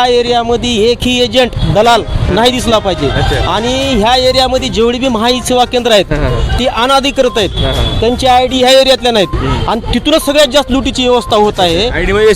ह्या एरियामध्ये एकही एजंट दलाल नाही दिसला पाहिजे. अच्छा. आणि ह्या एरियामध्ये जेवढी बी महाई सेवा केंद्र आहेत. ती अनाधिकृत आहेत. त्यांची आय डी ह्या एरियातल्या नाहीत. आणि तिथूनच सगळ्यात जास्त लुटीची व्यवस्था होत आहे. आयडी म्हणजे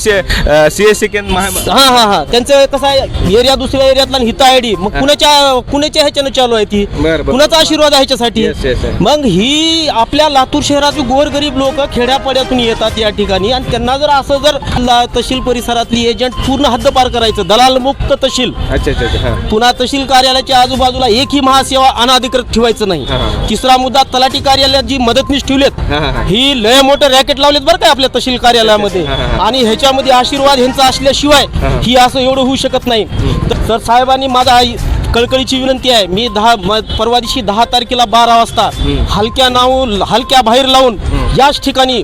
सी एस सी केंद्र महा हा हा हा. त्यांचं कसं आहे एरिया दुसऱ्या एरियातला आणि हिता आयडी मग कुणाच्या कुणाच्या ह्याच्यानं चालू आहे ती? बरं, बरं. कुणाचा आशीर्वाद आहे ह्याच्यासाठी? Yes, yes, yes. मग ही आपल्या लातूर शहरातील गोरगरीब लोक खेड्यापाड्यातून येतात या ठिकाणी. आणि त्यांना जर असं जर ला- तहसील परिसरातली एजंट पूर्ण हद्दपार करायचं दलाल मुक्त तहसील. अच्छा अच्छा अच्छा हां. पुन्हा तहसील कार्यालयाच्या आजूबाजूला एकही महासेवा अनाधिकृत ठेवायचं नाही. हा. तिसरा मुद्दा तलाठी कार्यालयात जी मदतनीस ठेवलेत हा, हा, हा. ही लय मोठं रॅकेट लावलेत बरं का आपल्या तहसील कार्यालयामध्ये. हा, हा, हा. आणि ह्याच्यामध्ये आशीर्वाद ह्यांचा असल्याशिवाय हा, हा. ही असं एवढं होऊ शकत नाही. तर तर साहेबांनी माझा आई कळकळीची विनंती आहे मी दहा म- परवा दिवशी दहा तारखेला बारा वाजता हलक्या नाव हलक्या बाहेर लावून याच ठिकाणी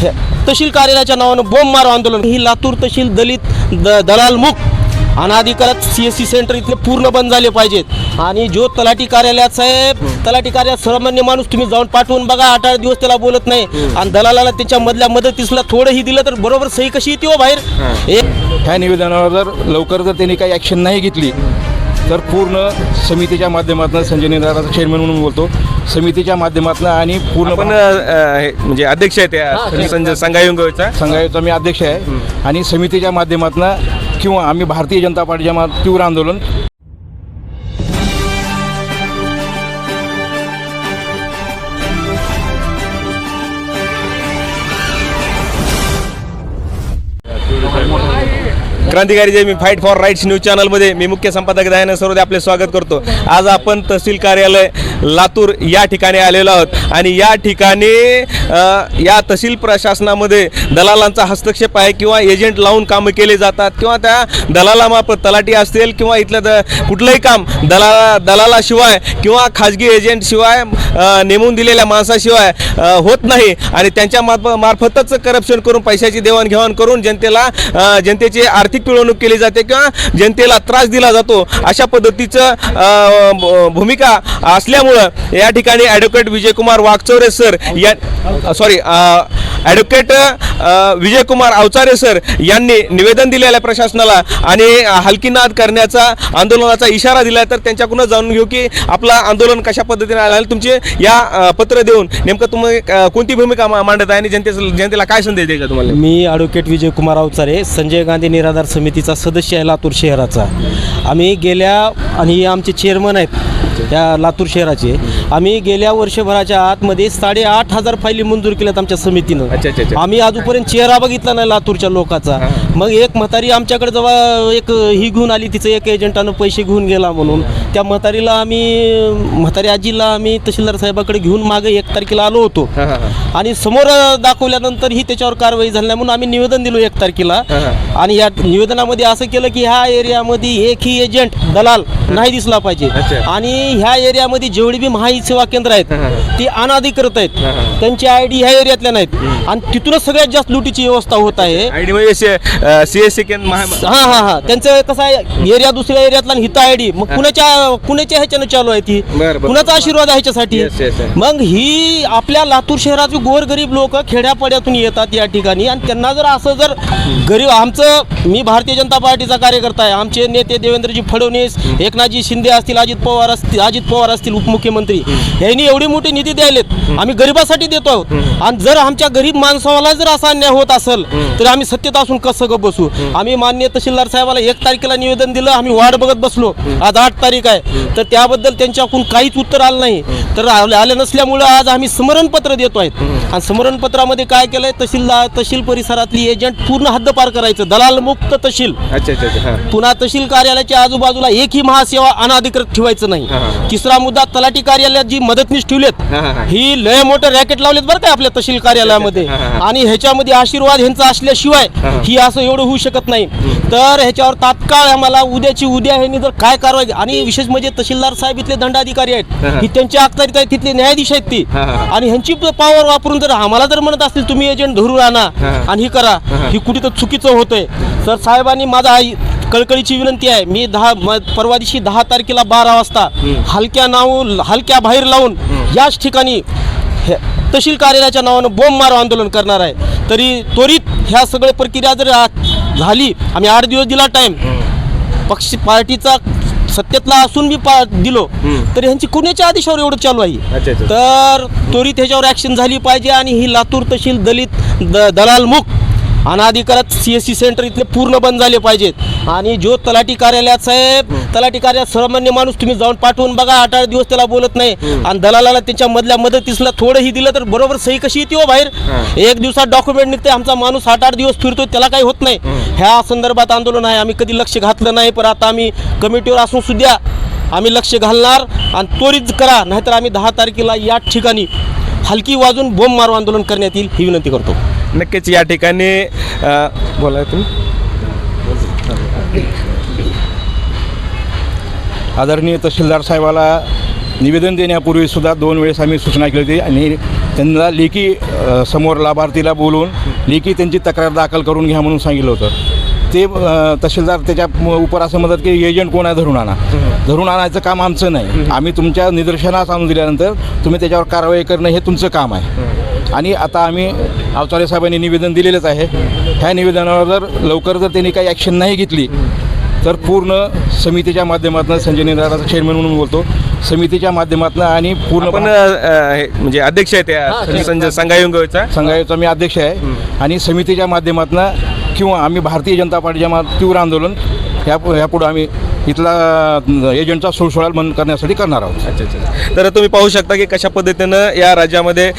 हे- तहसील कार्यालयाच्या नावानं बोंब मारो आंदोलन. ही लातूर तहसील दलित द- दलाल मुक्त अनाधिकृत सी एस सी सेंटर इथले पूर्ण बंद झाले पाहिजेत. आणि जो तलाठी कार्यालयात साहेब तलाठी कार्यालयात सामान्य माणूस तुम्ही जाऊन पाठवून बघा आठ आठ दिवस त्याला बोलत नाही. आणि दलालाला त्याच्या मधल्या मदतीसला थोडंही दिलं तर बरोबर सही कशी येते हो बाहेर? एक ह्या निवेदनावर जर लवकर जर त्यांनी काही ॲक्शन नाही घेतली तर पूर्ण समितीच्या माध्यमातून संजय निराधार चेअरमन म्हणून बोलतो. समितीच्या माध्यमातून आणि पूर्ण हे, म्हणजे अध्यक्ष आहेत त्या संजय संघायुंगचा संघाचा मी अध्यक्ष आहे. आणि समितीच्या माध्यमातून किंवा आम्ही भारतीय जनता पार्टीच्या मा तीव्र आंदोलन क्रांतिकारी जय मी फाईट फॉर राईट्स न्यूज चॅनलमध्ये मी मुख्य संपादक दयानंद सरोदे आपले स्वागत करतो. आज आपण तहसील कार्यालय लातूर या ठिकाणी आलेलो आहोत. आणि या ठिकाणी या तहसील प्रशासनामध्ये दलालांचा हस्तक्षेप आहे किंवा एजंट लावून कामं केले जातात किंवा त्या दलालामार्फत तलाठी असतील किंवा इथलं द कुठलंही काम दलाला दलालाशिवाय किंवा खाजगी एजंटशिवाय नेमून दिलेल्या माणसाशिवाय होत नाही. आणि त्यांच्या मार्फ मार्फतच करप्शन करून पैशाची देवाणघेवाण करून जनतेला जनतेची आर्थिक पिळवणूक केली जाते किंवा जनतेला त्रास दिला जातो. अशा पद्धतीचं भूमिका असल्यामुळे या ठिकाणी ॲडव्होकेट विजयकुमार वाघचौरे सर या sorry advocate Vijaykumar Awachare sir यांनी निवेदन दिलेलं आहे प्रशासनाला आणि हलकीनाद करण्याचा आंदोलनाचा इशारा दिला तर त्यांच्याकडूनच जाणून घेऊ की आपला आंदोलन कशा पद्धतीने आलं आणि तुमचे या पत्र देऊन नेमकं तुम्ही कोणती भूमिका मांडत आहे आणि जनतेचं जनतेला काय संदेश द्यायचा तुम्हाला? मी ॲडव्होकेट विजयकुमार अवचारे संजय गांधी निराधार समितीचा सदस्य आहे लातूर शहराचा. आम्ही गेल्या आणि आमचे चेअरमन आहेत. त्या लातूर शहराचे. आम्ही गेल्या वर्षभराच्या आतमध्ये साडेआठ हजार फायली मंजूर केल्यात आमच्या समितीनं. आम्ही अजूनपर्यंत चेहरा बघितला नाही लातूरच्या लोकांचा. मग एक म्हातारी आमच्याकडे जेव्हा एक ही घेऊन आली तिचं एक एजंटानं पैसे घेऊन गेला म्हणून. त्या म्हातारीला आम्ही म्हातारी आजीला आम्ही तहसीलदार साहेबाकडे घेऊन मागे एक तारखेला आलो होतो. हां हां हां. आणि समोर दाखवल्यानंतर ही त्याच्यावर कारवाई झाली म्हणून आम्ही निवेदन दिलो एक तारखेला. हा, हा. आणि या निवेदनामध्ये असं केलं की ह्या एरियामध्ये एकही एजंट दलाल नाही दिसला पाहिजे. आणि ह्या एरियामध्ये जेवढी बी महाई सेवा केंद्र आहेत. ती अनाधिकृत आहेत. त्यांची आय डी ह्या एरियातल्या नाहीत. आणि तिथूनच सगळ्यात जास्त लुटीची व्यवस्था होत आहे. आयडी म्हणजे केंद्र हा हा हा. त्यांचं कसं आहे एरिया दुसऱ्या एरियातला हिता आयडी मग कुणाच्या कुणाच्या ह्याच्यानं चालू आहे ती. कुणाचा आशीर्वाद आहे ह्याच्यासाठी. मग ही आपल्या लातूर शहरातील गोरगरीब लोक खेड्यापाड्यातून येतात या ठिकाणी. आणि त्यांना जर असं जर गरीब आमचं मी भारतीय जनता पार्टीचा कार्यकर्ता आहे. आमचे नेते देवेंद्रजी फडणवीस एकनाथजी शिंदे असतील अजित पवार असतील अजित पवार असतील उपमुख्यमंत्री यांनी एवढी मोठी निधी द्यायलेत. आम्ही गरिबासाठी देतो आहोत. आणि जर आमच्या गरीब माणसाला जर असा अन्याय होत असेल तर आम्ही सत्तेत असून कसं ग बसू? आम्ही मान्य तहसीलदार साहेबाला एक तारखेला निवेदन दिलं आम्ही वाट बघत बसलो. आज आठ तारीख आहे. तर त्याबद्दल त्यांच्याकडून काहीच उत्तर आलं नाही. तर आलं नसल्यामुळं आज आम्ही स्मरणपत्र देतो आहेत. आणि स्मरणपत्रामध्ये काय केलंय? तहसीलदार तहसील परिसरातली एजंट पूर्ण हद्दपार करायचं. दलाल मुक्त तहसील. पुन्हा तहसील कार्यालयाच्या आजूबाजूला एकही महासेवा अनाधिकृत ठेवायचं नाही. तिसरा मुद्दा तलाठी कार्यालयात जी मदतनीस ठेवलेत हा, लय मोठं रॅकेट लावलेत बरं का आपल्या तहसील कार्यालयामध्ये. आणि ह्याच्यामध्ये आशीर्वाद ह्यांचा असल्याशिवाय हा, असं एवढं होऊ शकत नाही तर ह्याच्यावर तात्काळ आम्हाला उद्याची उद्या ह्यांनी जर काय कारवाई आणि विशेष म्हणजे तहसीलदार साहेब इथले दंडाधिकारी आहेत हा. त्यांच्या अखत्यारीत आहेत तिथले न्यायाधीश आहेत ती. आणि ह्यांची पॉवर वापरून जर आम्हाला जर म्हणत असतील तुम्ही एजंट धरून आणा. आणि ही करा हा. कुठे तर चुकीचं होतंय तर साहेबांनी माझा कळकळीची विनंती आहे. मी दहा म- परवा दिवशी दहा तारखेला बारा वाजता हलक्या नाव हलक्या बाहेर लावून याच ठिकाणी हे- तहसील कार्यालयाच्या नावानं बोंब मारो आंदोलन करणार आहे. तरी त्वरित ह्या सगळे प्रक्रिया जर आ- झाली आम्ही आठ दिवस दिला टाईम पक्ष पार्टीचा सत्तेतला असून मी पा दिलो तर ह्यांची कुणाच्या आदेशावर एवढं चालू आहे? अच्छा तर त्वरित ह्याच्यावर ॲक्शन झाली पाहिजे आणि ही लातूर तहसील दलित द दलाल मुक्त अनाधिकारत सी एस सी सेंटर इथले पूर्ण बंद झाले पाहिजेत. आणि जो तलाठी कार्यालयात साहेब तलाठी कार्यालयात सामान्य माणूस तुम्ही जाऊन पाठवून बघा आठ आठ दिवस त्याला बोलत नाही. आणि दलालाला त्याच्या मधल्या मदतीसला थोडंही दिलं तर बरोबर सही कशी येते हो बाहेर? एक दिवसात डॉक्युमेंट निघते आमचा माणूस आठ आठ दिवस फिरतो त्याला काही होत नाही. ह्या संदर्भात आंदोलन आहे आम्ही कधी लक्ष घातलं नाही पण आता आम्ही कमिटीवर असून सुद्धा आम्ही लक्ष घालणार आणि त्वरित करा नाहीतर आम्ही दहा तारखेला या ठिकाणी हलकी वाजून बोंब मारू आंदोलन करण्यात येईल ही विनंती करतो. नक्कीच या ठिकाणी बोला तुम्ही. आदरणीय तहसीलदार साहेबाला निवेदन देण्यापूर्वी सुद्धा दोन वेळेस आम्ही सूचना केली होती आणि त्यांना लेखी समोर लाभार्थीला बोलून लेखी त्यांची तक्रार दाखल करून घ्या म्हणून सांगितलं होतं. ते तहसीलदार त्याच्या उपर असं म्हणतात की एजंट कोण आहे धरून आणा. धरून आणायचं काम आमचं नाही. आम्ही तुमच्या निदर्शनास आणून दिल्यानंतर तुम्ही त्याच्यावर कारवाई करणं हे तुमचं काम आहे. आणि आता आम्ही अवतारे साहेबांनी निवेदन दिलेलंच आहे. ह्या निवेदनावर जर लवकर जर त्यांनी काही ॲक्शन नाही घेतली तर पूर्ण समितीच्या माध्यमातून संजय निराळाचा चेअरमन म्हणून बोलतो समितीच्या माध्यमातून आणि पूर्ण हे, म्हणजे अध्यक्ष आहे त्या संजय संघायुंगचा संघाचा मी अध्यक्ष आहे. आणि समितीच्या माध्यमातून किंवा आम्ही भारतीय जनता पार्टीच्या मा तीव्र आंदोलन ह्या ह्यापुढं आम्ही इथला एजंटचा सुळसुळाल बंद करण्यासाठी करणार आहोत. अच्छा अच्छा तर तुम्ही पाहू शकता की कशा पद्धतीनं या राज्यामध्ये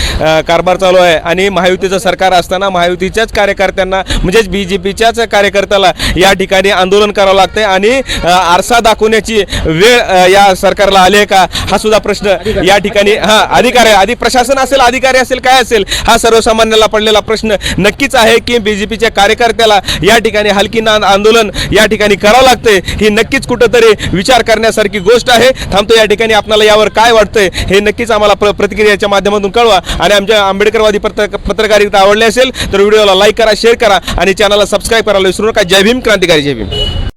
कारभार चालू आहे. आणि महायुतीचं सरकार असताना महायुतीच्याच कार्यकर्त्यांना म्हणजेच बी जे पीच्याच कार्यकर्त्याला या ठिकाणी आंदोलन करावं लागतंय. आणि आरसा दाखवण्याची वेळ या सरकारला आली आहे का? हा सुद्धा प्रश्न या ठिकाणी हा अधिकारी आधी प्रशासन असेल अधिकारी असेल काय असेल हा सर्वसामान्याला पडलेला प्रश्न नक्कीच आहे की बी जे पीच्या कार्यकर्त्याला या ठिकाणी हलकी आंदोलन या ठिकाणी करावं लागतंय ही नक्कीच कुठंतरी विचार करण्यासारखी गोष्ट आहे. थांबतो या ठिकाणी. आपल्याला यावर काय वाटतंय हे नक्कीच आम्हाला प्र प्रतिक्रियाच्या माध्यमातून कळवा. आणि आमच्या आंबेडकरवादी पत्र पत्रकारिता आवडली असेल तर व्हिडिओला लाईक करा शेअर करा आणि चॅनलला सबस्क्राईब करायला विसरू नका. जय भीम क्रांतिकारी जय भीम.